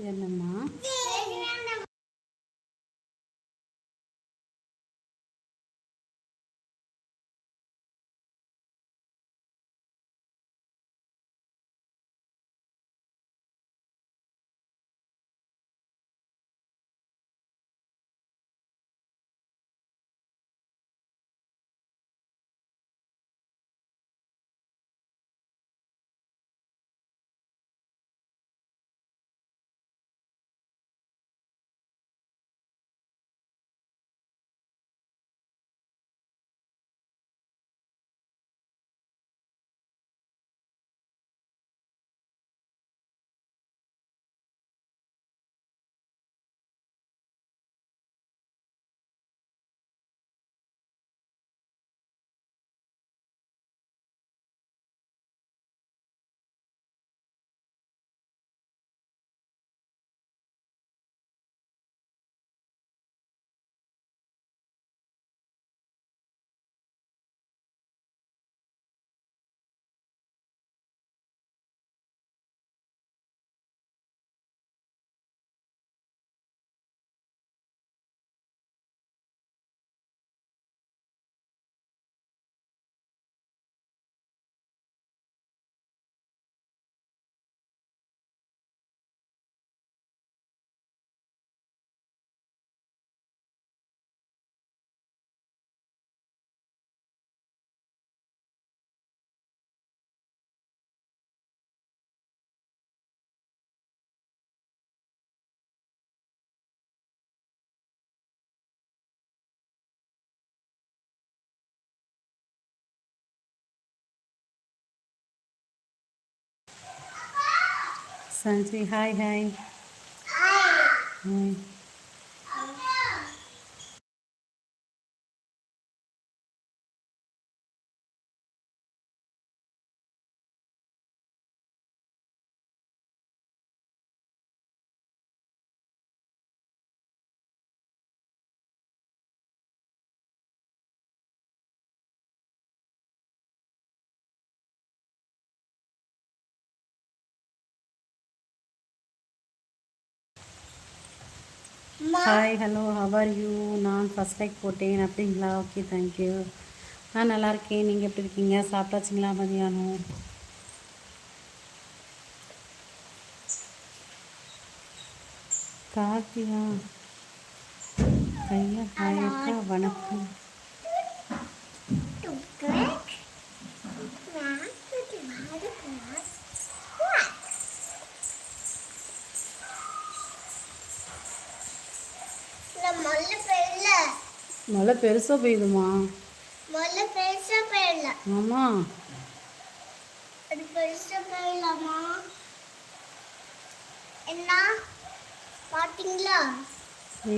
变得吗 என்னம்மா சஞ்சி hi hi hi hi hello how are you நான் first like போட்டேன் அப்படிங்களா? ஓகே தேங்க்யூ நான் நல்லா இருக்கேன். நீங்கள் எப்படி இருக்கீங்க? சாப்பிட்டாச்சிங்களா மதியானம்? காஃபியா ஐயா ஹாய் அக்கா வணக்கம். மழை பெருசாக பெய்யுதுமா? மொல்ல பெருசா பெரியல ஆமாம் அது பெருசா பெரியலாமா என்ன? பாத்தீங்களா?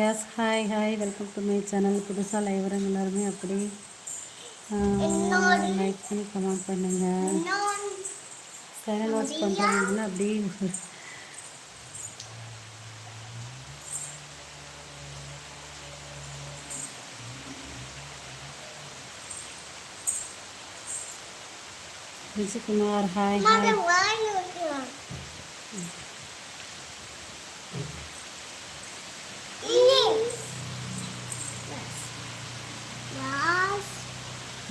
Yes hi hi welcome to my channel புதுசாக லைவ் வரவங்க எல்லாருமே அப்படி. லைக் பண்ணி கமெண்ட் பண்ணுங்கள் சேனல் வாட்ச் பண்ணுறவங்கன்னா அப்படி? Vijayakumar hi hi Mother, why are you here? Yes.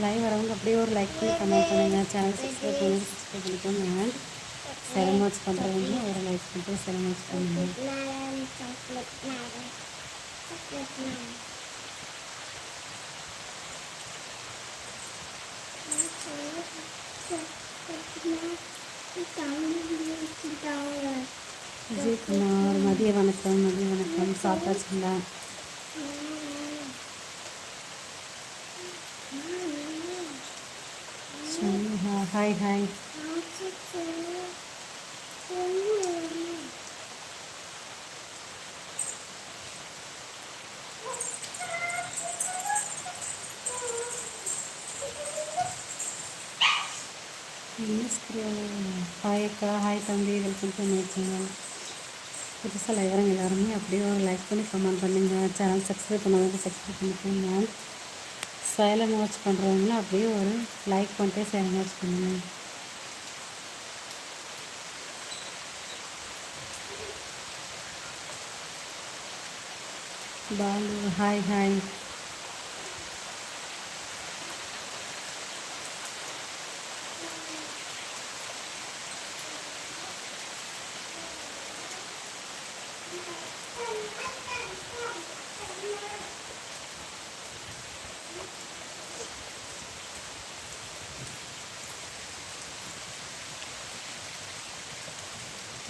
Live வரவங்க அப்படியே ஒரு லைக் பண்ணி கமெண்ட் பண்ணுங்கள் சேனல் சப்ஸ்கிரைப் பண்ணி சப்ஸ்கிரைப் பண்ணிக்கோங்க அண்ட் சேனல் வாட்ச் பண்ணுறவங்க ஒரு லைக் பண்ணிட்டு சேனல் வாட்ச் பண்ணுங்கள் Madam, chocolate madam. Chocolate madam. Vijayakumar மதிய வணக்கம் மதிய வணக்கம் சாப்பிட்டாச்சுங்களா ஹாய் ஹாய் ஹாய் அக்கா ஹாய் தம்பி வெல்கம் டு மை சேனல் புதுசாக லைவரங்க எல்லாருமே அப்படியே ஒரு லைக் பண்ணி கமெண்ட் பண்ணுங்கள் சேனல் சப்ஸ்கிரைப் பண்ணாதவங்க சப்ஸ்கிரைப் பண்ணிக்கோங்க சைலண்ட் வாட்ச் பண்ணுறவங்களும் அப்படியே ஒரு லைக் பண்ணிட்டு சைலண்ட் வாட்ச் பண்ணுங்கள் பாலு ஹாய் ஹாய்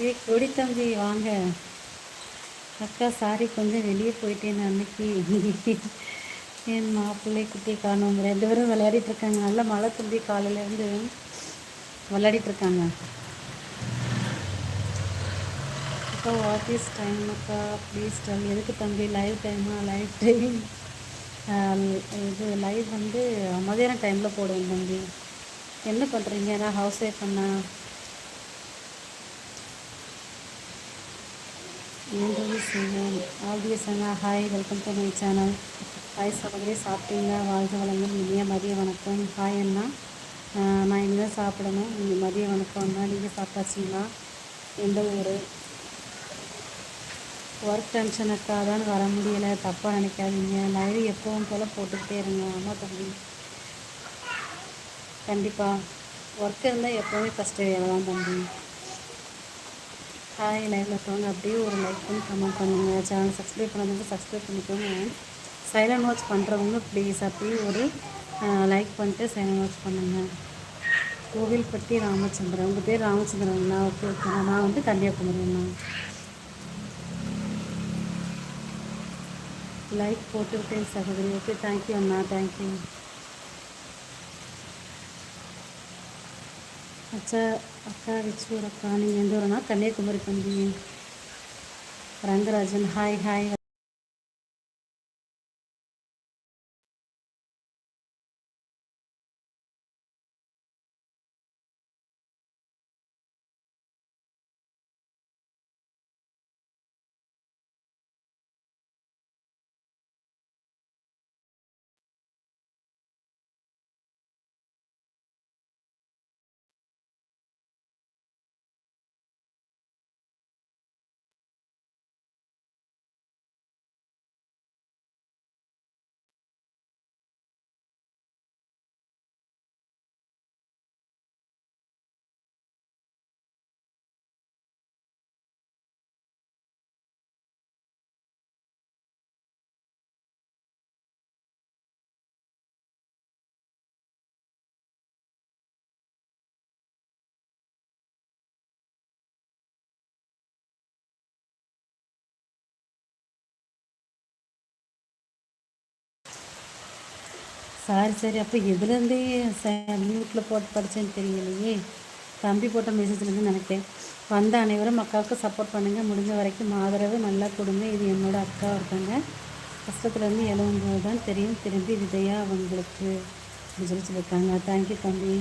ஏ கொடி தம்பி வாங்க. அக்கா சாரி கொஞ்சம் வெளியே போயிட்டேன் அன்னைக்கு. என் மாப்பிள்ளை குட்டி காணும். ரெண்டு பேரும் விளையாடிட்டு இருக்காங்க. நல்ல மழை தம்பி காலையிலேருந்து விளையாடிட்டு இருக்காங்க. அக்கா ஆஃபீஸ் டைம் அக்கா ப்ளீஸ் டைம் எதுக்கு தம்பி? லைவ் டைமா லைவ் டைம் இது லைவ் வந்து மதியானம் டைமில் போடுவேன் தம்பி. என்ன பண்ணுறீங்க நான் ஹவுஸ் ஒய்ஃப் அண்ணா ஏண்டவி சிங்கம் ஆல்விய சங்கா hi welcome to my channel hi சகோதரி சாப்பிட்டீங்க வாழ்க வளங்கள் இனிய மதிய வணக்கம். ஹாய் அண்ணா. நான் இனிமேல் சாப்பிடணும். மதிய வணக்கம் அண்ணா. நீங்கள் சாப்பிட்டாச்சிங்களா? எந்த ஊர்? ஒர்க் டென்ஷனுக்காக தான் வர முடியலை. தப்பாக நினைக்காதீங்க. லைவ் எப்பவும் போல் போட்டுக்கிட்டே இருங்க. ஆமாம் தம்பி. கண்டிப்பாக ஒர்க் இருந்தால் எப்போவுமே ஃபஸ்ட்டு வேலை தான் தம்பி. ஹாய் லைவில் இருக்கவங்க அப்படியே ஒரு லைக் பண்ணி கமெண்ட் பண்ணுங்கள் சேனல் சப்ஸ்கிரைப் பண்ணதுக்கு சப்ஸ்கிரைப் பண்ணிக்கோங்க. சைலண்ட் வாட்ச் பண்ணுறவங்க ப்ளீஸ் அப்படியே ஒரு லைக் பண்ணிட்டு சைலண்ட் வாட்ச் பண்ணுங்கள் கோவில்பட்டி ராமச்சந்திரன் உங்கள் பேர் ராமச்சந்திரங்களா ஓகே ஓகே நான் வந்து கன்னியாகுமரிண்ணா லைக் போட்டுவிட்டேன் சகோதரி ஓகே தேங்க்யூ அண்ணா தேங்க்யூ அச்சா அக்கா விச்சூர் அக்கா நீங்கள் எந்த ஊருனா கன்னியாகுமரி தம்பி ரங்கராஜன் ஹாய் ஹாய் சாரி சரி. அப்போ எதுலேருந்தே ச மியூட்டில் போட்டு படித்தேன்னு தெரியலையே. தம்பி போட்ட மெசேஜ்லேருந்து நினைக்கிறேன். வந்த அனைவரும் அக்காவுக்கு சப்போர்ட் பண்ணுங்கள் முடிஞ்ச வரைக்கும் ஆதரவு நல்லா கொடுங்க. இது என்னோடய அக்கா இருக்காங்க கஷ்டத்துலேருந்து எழுவும்போது தான் தெரியும். திரும்பி விதையா அவங்களுக்கு அப்படின்னு சொல்லி சொல்லியிருக்காங்க. தேங்க்யூ தம்பி.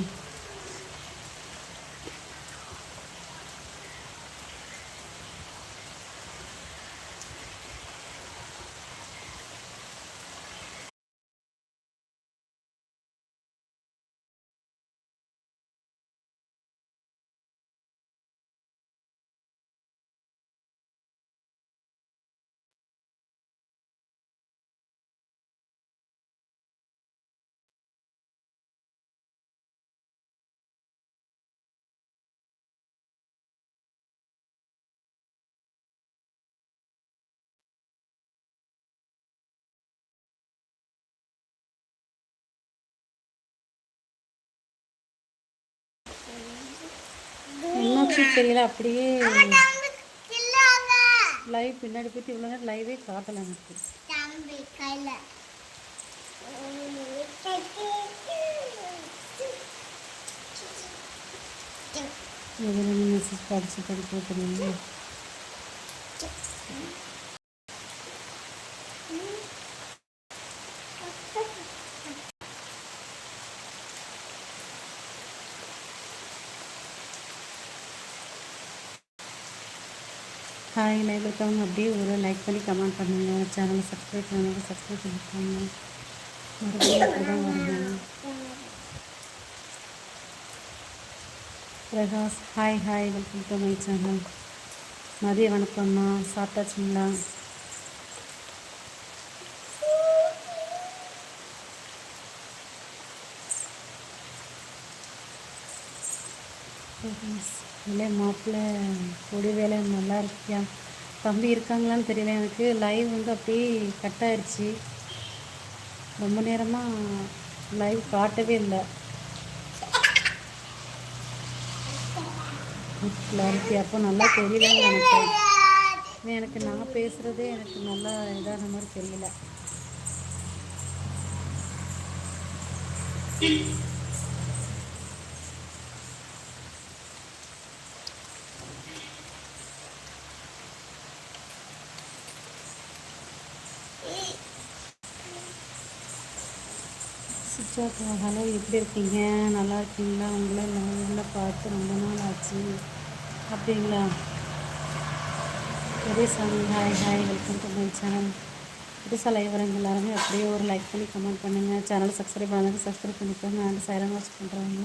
தெரியல அப்படியே லைவ் பின்னாடி போயிட்டு இவ்வளோ நேரம் லைவே காட்டலை எனக்கு. மெசேஜ் படித்து படிக்க தெரியுங்க ஹாய் லைவ் இருக்கவங்க அப்படியே ஒரு லைக் பண்ணி கமெண்ட் பண்ணுங்கள் சேனலை சப்ஸ்கிரைப் பண்ணுங்க சப்ஸ்கிரைப் பண்ணிக்கோங்க. மறுபடியும் அப்படி தான் வருங்க Prakash hi hi welcome to my channel மதிய வணக்கம்மா சாப்பிட்டாச்சுங்களா? இல்லை மாப்பிள்ளை கொடி வேலை நல்லா இருக்கியா? தம்பி இருக்காங்களான்னு தெரியல எனக்கு. லைவ் வந்து அப்படியே கட் ஆயிடுச்சு ரொம்ப நேரமாக லைவ் காட்டவே இல்லை. கிளாரிட்டி அப்போ நல்லா தெரியலன்னு நினைக்கிறேன். எனக்கு நான் பேசுகிறதே எனக்கு நல்லா இதான மாதிரி தெரியல. சுஜாதா ஹலோ எப்படி இருக்கீங்க? நல்லா இருக்கீங்களா? உங்களை லைவில் பார்த்து ரொம்ப நாள் ஆச்சு. அப்படிங்களா? Periyasamy hi hi welcome to my channel புதுசாக லைவ் வரவங்க எல்லாருமே அப்படியே ஒரு லைக் பண்ணி கமெண்ட் பண்ணுங்கள் சேனல் சப்ஸ்கிரைப் பண்ணாங்க சப்ஸ்கிரைப் பண்ணிக்கோங்க. அண்ட் சைரன் வாட்ச் பண்ணுறவங்க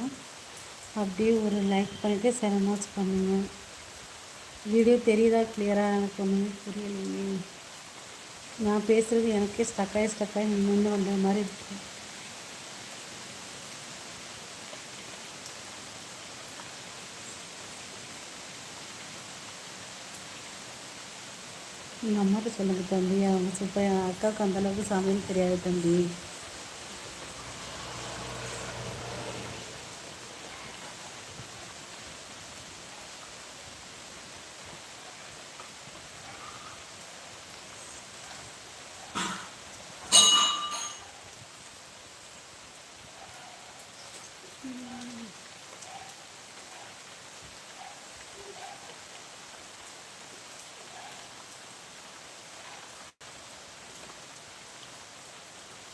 அப்படியே ஒரு லைக் பண்ணிவிட்டு சைரன் வாட்ச் பண்ணுங்கள் வீடியோ தெரியுதா கிளியராக எனக்கு ஒன்றுமே புரியலையே. நான் பேசுகிறது எனக்கே ஸ்டக்காகி ஸ்டக்காகி நின்று வந்த மாதிரி இருக்குது எங்கள் அம்மாட்ட சொல்லுங்கள் தம்பி. அவங்க சூப்பர் அக்காவுக்கு அந்தளவுக்கு சமையல் தெரியாது தம்பி.